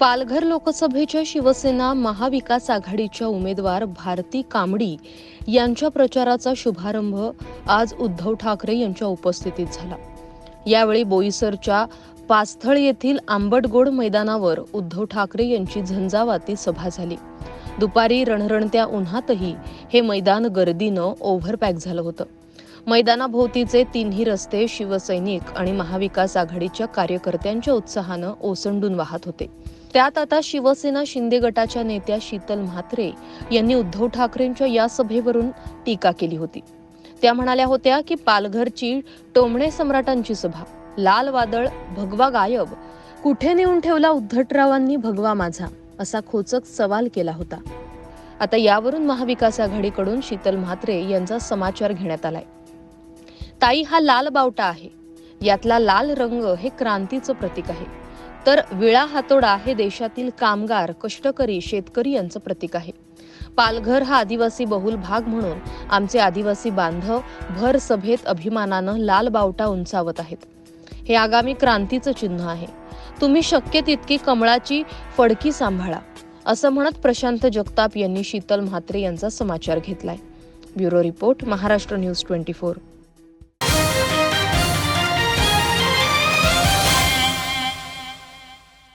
पालघर लोकसभेच्या शिवसेना महाविकास आघाडीच्या उमेदवार भारती कांबडी यांच्या प्रचाराचा शुभारंभ आज उद्धव ठाकरे यांच्या उपस्थितीत झाला. यावेळी बोईसरच्या पास्थळ येथील आंबटगोड मैदानावर उद्धव ठाकरे यांची झंझावाती सभा झाली. दुपारी रणरणत्या उन्हातही हे मैदान गर्दीनं ओव्हरपॅक झालं होतं. मैदानाभोवतीचे तिन्ही रस्ते शिवसैनिक आणि महाविकास आघाडीच्या कार्यकर्त्यांच्या उत्साहानं ओसंडून वाहत होते. त्यात आता शिवसेना शिंदे गटाच्या नेत्या शीतल म्हात्रे यांनी उद्धव ठाकरेंच्या या सभेवरून टीका केली होती. त्या म्हणाल्या होत्या की पालघरची टोमणे सम्राटांची सभा लाल वादळ भगवा गायब कुठे नेऊन ठेवला उद्धटरावांनी भगवा माझा असा खोचक सवाल केला होता. आता यावरून महाविकास आघाडीकडून शीतल म्हात्रे यांचा समाचार घेण्यात आलाय. ताई हा लाल बावटा आहे. यातला लाल रंग हे क्रांतीचं प्रतीक आहे. तर विळा हातोडा हे देशातील कामगार कष्टकरी शेतकरी यांचं प्रतीक आहे. पालघर हा आदिवासी बहुल भाग म्हणून आमचे आदिवासी बांधव भर सभेत अभिमानानं लाल बावटा उंचावत आहेत. हे आगामी क्रांतीचं चिन्ह आहे. तुम्ही शक्य तितकी कमळाची फडकी सांभाळा असं म्हणत प्रशांत जगताप यांनी शीतल म्हात्रे यांचा समाचार घेतलाय. Bureau report Maharashtra news twenty four.